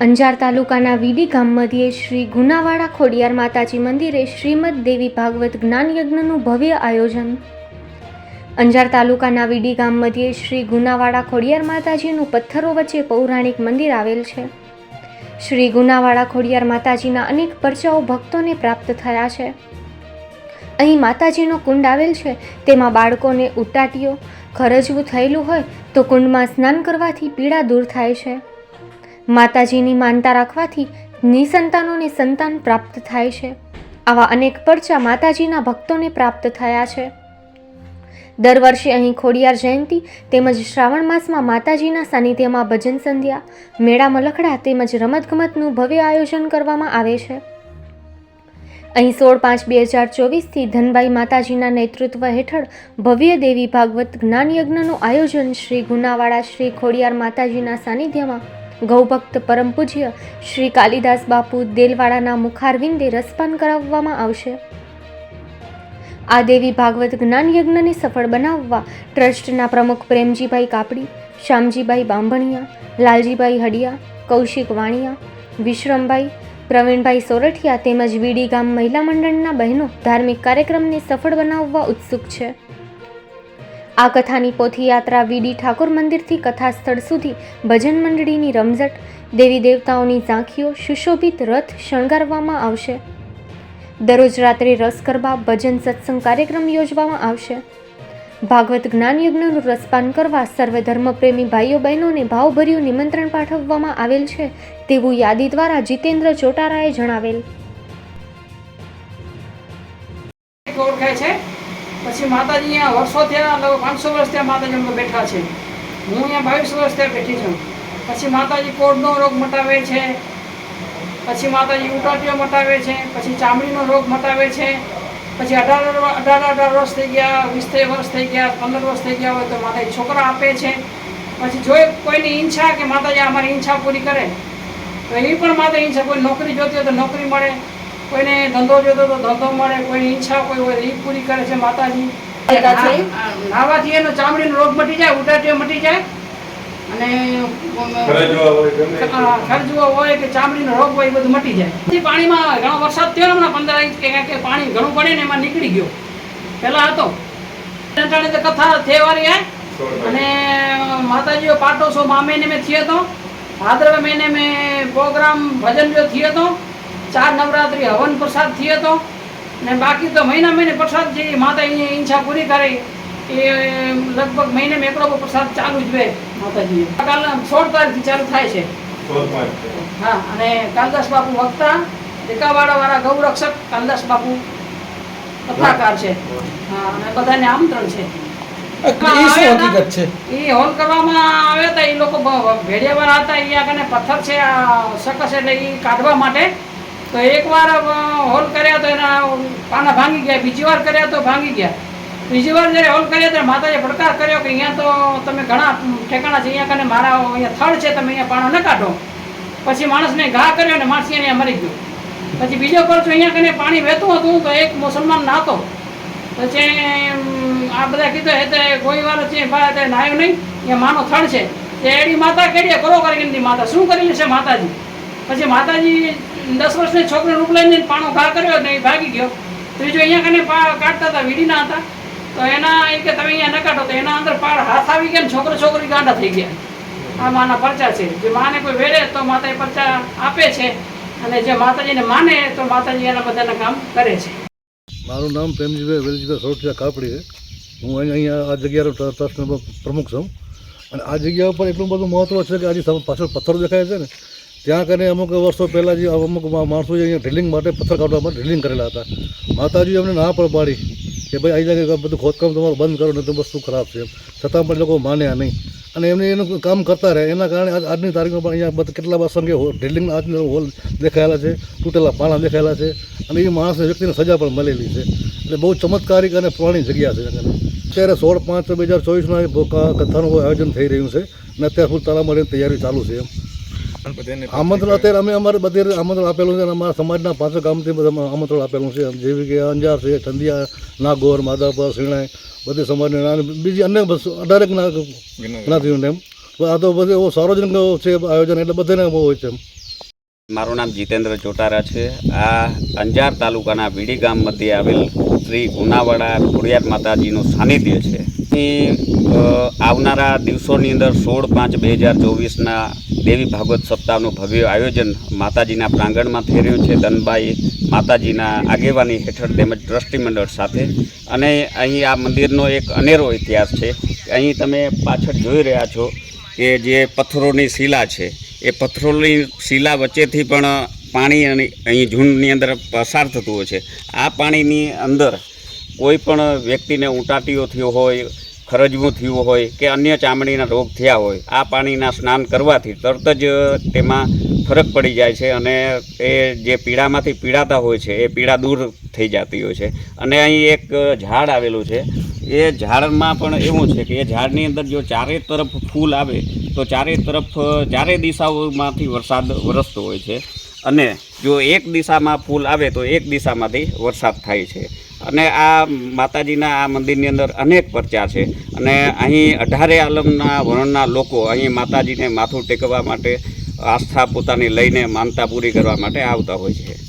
અંજાર તાલુકાના વીડી ગામ મધ્યે શ્રી ગુનાવાડા ખોડિયાર માતાજી મંદિરે શ્રીમદ દેવી ભાગવત જ્ઞાન યજ્ઞનું ભવ્ય આયોજન. અંજાર તાલુકાના વીડી ગામ મધ્યે શ્રી ગુનાવાડા ખોડિયાર માતાજીનું પથ્થરો વચ્ચે પૌરાણિક મંદિર આવેલ છે. શ્રી ગુનાવાડા ખોડિયાર માતાજીના અનેક પરચાઓ ભક્તોને પ્રાપ્ત થયા છે. અહીં માતાજીનો કુંડ આવેલ છે, તેમાં બાળકોને ઉટાટીઓ, ખરજવું થયેલું હોય તો કુંડમાં સ્નાન કરવાથી પીડા દૂર થાય છે. માતાજીની માનતા રાખવાથી નિસંતાનોને સંતાન પ્રાપ્ત થાય છે. આવા અનેક પરચા માતાજીના ભક્તોને પ્રાપ્ત થયા છે. દર વર્ષે અહીં ખોડિયાર જયંતી તેમજ શ્રાવણ માસમાં માતાજીના સાનિધ્યમાં ભજન સંધ્યા, મેળા મલખડા તેમજ રમતગમતનું ભવ્ય આયોજન કરવામાં આવે છે. અહીં સોળ પાંચ બે હજાર ચોવીસથી ધનભાઈ માતાજીના નેતૃત્વ હેઠળ ભવ્ય દેવી ભાગવત જ્ઞાન યજ્ઞનું આયોજન શ્રી ગુનાવાડા શ્રી ખોડિયાર માતાજીના સાનિધ્યમાં ગૌભક્ત પરમ પૂજ્ય શ્રી કાલિદાસ બાપુ દેલવાડાના મુખારવિંદે રસપાન કરાવવામાં આવશે. આ દેવી ભાગવત જ્ઞાન યજ્ઞને સફળ બનાવવા ટ્રસ્ટના પ્રમુખ પ્રેમજીભાઈ કાપડી, શ્યામજીભાઈ બાંભણિયા, લાલજીભાઈ હડિયા, કૌશિક વાણિયા, વિશ્રમભાઈ, પ્રવીણભાઈ સોરઠિયા તેમજ વીડી ગામ મહિલા મંડળના બહેનો ધાર્મિક કાર્યક્રમને સફળ બનાવવા ઉત્સુક છે. આ કથાની પોથીયાત્રા વીડી ઠાકોર મંદિરથી કથા સ્થળ સુધી ભજન મંડળીની રમઝટ, દેવી દેવતાઓની ઝાંખીઓ, સુશોભિત રથ શણગારવામાં આવશે. દરરોજ રાત્રે રસ ગરબા, ભજન સત્સંગ કાર્યક્રમ યોજવામાં આવશે. ભાગવત જ્ઞાન યજ્ઞનું રસપાન કરવા સર્વે ધર્મપ્રેમી ભાઈઓ બહેનોને ભાવભર્યું નિમંત્રણ પાઠવવામાં આવેલ છે તેવું યાદી દ્વારા જીતેન્દ્ર ચોટારાએ જણાવેલ. પછી માતાજી અહીંયા વર્ષો થયા, લગભગ પાંચસો વર્ષ ત્યાં માતાજી અમે બેઠા છે. હું અહીંયા બાવીસ વર્ષ ત્યાં બેઠી છું. પછી માતાજી કોડનો રોગ મટાવે છે. પછી માતાજી ઉટાટીઓ મટાવે છે. પછી ચામડીનો રોગ મટાવે છે. પછી અઢાર અઢાર અઢાર વર્ષ થઈ ગયા, વીસ વર્ષ થઈ ગયા, પંદર વર્ષ થઈ ગયા હોય તો માતાજી છોકરા આપે છે. પછી જો કોઈની ઈચ્છા કે માતાજી અમારી ઈચ્છા પૂરી કરે, તો એ પણ માતા ઈચ્છા, કોઈ નોકરી જોતી હોય તો નોકરી મળે. કોઈને ધંધો જોતો તો ધંધો મળે કોઈ ઈચ્છા કોઈ હોય એ પૂરી કરે છે માતાજી. નાવાથી એનો ચામડીનો રોગ મટી જાય ઉટાટીઓ મટી જાય. અને ખરજુઓ હોય કે ચામડીનો રોગ હોય એ બધું મટી જાય. પછી પાણીમાં ઘણો વરસાદ થયો ને હમણાં પંદર ઇંચ કે કે પાણી ઘણું પડે ને એમાં નીકળી ગયો. પહેલા હતો. કથા થેવારી આય અને માતાજીઓ પાટોસો મા મહિને મેં થયો હતો. ભાદરવા મહિને મેં પ્રોગ્રામ ભજન જો થયો હતો. ચાર નવરાત્રી હવન પ્રસાદ થયો હતો. ને બાકી તો મહિના મહિને પ્રસાદ જે માતાજીની ઈચ્છા પૂરી કરે એ લગભગ મહિને મેં એકડો પ્રસાદ ચાલુ જ રહે માતાજી કાલ સોળ તારીખથી ચાલુ થાય છે. હા અને કાલદાસ બાપુ વક્તા દેકાવાડા વાળા ગૌરક્ષક કાલદાસ બાપુ કથાકાર છે. હા અને બધાને આમંત્રણ છે. એ છે? એ હોલ કરવામાં આવ્યા હતા એ લોકો ભેડિયાવાળા હતા એ આગળ પથ્થર છે આ શકસ એટલે એ કાઢવા માટે. તો એકવાર વાર હોલ કર્યા તો એના પાના ભાંગી ગયા, બીજી વાર કર્યા તો ભાંગી ગયા. ત્રીજી વાર જ્યારે હોલ કર્યા ત્યારે માતાએ પડકાર કર્યો કે અહીંયા તો તમે ઘણા ઠેકાણા છે, અહીંયા કને મારા અહીંયા થળ છે, તમે અહીંયા પાણો ન કાઢો. પછી માણસને ઘા કર્યો ને માણસ અહીંયા મરી ગયો. પછી બીજો પરચો અહીંયા કને પાણી વહેતું હતું તો એક મુસલમાન નાતો. પછી આ બધા કીધું એ તો કોઈ વાર છે, ભાઈ નાયો નહીં એ માનો થડ છે. તે એડી માતા કેડીએ? કરો કરી નથી માતા શું કરી લેશે માતાજી? પછી માતાજી દસ વર્ષની છોકરીને રૂપ લઈને પાણો ઘા કર્યો ને એ ભાગી ગયો. ત્રીજો અહીંયા કને કાઢતા હતા, વીડીના હતા. તો એના એ કે તમે અહીંયા ન કાઢો, તો એના અંદર પાર હાથ આવી ગયા ને છોકરો છોકરી ગાંડા થઈ ગયા. આ માના પરચા છે. જે માને કોઈ વેડે તો માતા એ પરચા આપે છે અને જે માતાજીને માને તો માતાજી એના બધાના કામ કરે છે. મારું નામ પ્રેમજીભાઈ વેલજીભાઈ સોરઠિયા કાપડી છે. હું અહીં અહીંયા આ જગ્યાનો ટ્રસ્ટનો પ્રમુખ છું. અને આ જગ્યા ઉપર એટલું બધું મહત્ત્વ છે કે આજે પાછળ પથ્થર દેખાય છે ને ત્યાં કરીને અમુક વર્ષો પહેલાં જે અમુક માણસો જે અહીંયા ડ્રિલિંગ માટે પથ્થર કાઢવા માટે ડ્રિલિંગ કરેલા હતા. માતાજી અમને ના પણ પાડી કે ભાઈ અહીં જગ્યાએ બધું ખોદકામ તમારું બંધ કરો ને તો વસ્તુ ખરાબ છે છતાં પણ લોકો માન્યા નહીં. અને એમને એનું કામ કરતા રહે એના કારણે આજ- આજની તારીખમાં પણ અહીંયા કેટલા અસંખ્ય ડ્રિલિંગ આજના હોલ દેખાયેલા છે, તૂટેલા પાણા દેખાયેલા છે, અને એ માણસને વ્યક્તિને સજા પણ મળેલી છે. એટલે બહુ ચમત્કારિક અને પુરાણી જગ્યા છે અત્યારે સોળ પાંચ બે હજાર ચોવીસમાં કથાનું આયોજન થઈ રહ્યું છે અને અત્યારે ફૂલ મળીને તૈયારી ચાલુ છે એમ. આમંત્રણ અત્યારે અમે અમારે બધે આમંત્રણ આપેલું છે અને અમારા સમાજના પાંચસો ગામથી બધા આમંત્રણ આપેલું છે. જેવી કે અંજાર છે ઠંડિયા નાગોર માધાપર શિણાઈ બધી સમાજને બીજી અન્ય બસ અઢારેક ના જ્ઞાતિઓને એમ. આ તો બધે એવો સાર્વજનિક છે આયોજન એટલે બધાને બહુ હોય છે મારું નામ જીતેન્દ્ર ચોટારા છે. આ અંજાર તાલુકાના વીડી ગામ મધ્યે આવેલ શ્રી ગુનાવાડા ખોડિયાર માતાજીનું સાનિધ્ય છે. અહીં આવનારા દિવસોની અંદર સોળ પાંચ બે હજાર ચોવીસના દેવી ભાગવત સપ્તાહનું ભવ્ય આયોજન માતાજીના પ્રાંગણમાં થઈ રહ્યું છે. ધનબાઈ માતાજીના આગેવાની હેઠળ તેમજ ટ્રસ્ટી મંડળ સાથે. અને અહીં આ મંદિરનો એક અનેરો ઇતિહાસ છે. અહીં તમે પાછળ જોઈ રહ્યા છો કે જે પથ્થરોની શિલા છે. એ પથ્થરોની શિલા વચ્ચેથી પણ પાણી અહીં ઝૂંડની અંદર પસાર થતું હોય છે. આ પાણીની અંદર કોઈ પણ વ્યક્તિને ઉટાટીઓ થયો હોય, ખરજવું થયું હોય કે અન્ય ચામડીના રોગ થયા હોય, આ પાણીના સ્નાન કરવાથી તરત જ તેમાં ફરક પડી જાય છે અને એ જે પીડામાંથી પીડાતા હોય છે, એ પીડા દૂર થઈ જતી હોય છે. અને અહીં એક ઝાડ આવેલું છે. એ ઝાડમાં પણ એવું છે કે એ ઝાડની અંદર જો ચારે તરફ ફૂલ આવે, તો ચારે તરફ, ચારે દિશાઓમાંથી વરસાદ વરસતો હોય છે. અને જો એક દિશામાં ફૂલ આવે તો એક દિશામાંથી વરસાદ થાય છે. અને આ માતાજીના આ મંદિરની અંદર અનેક પરચા છે. અને અહીં અઢારે આલમના વર્ણના લોકો અહીં માતાજીને માથું ટેકવા માટે આસ્થા પોતાની લઈને માનતા પૂરી કરવા માટે આવતા હોય છે.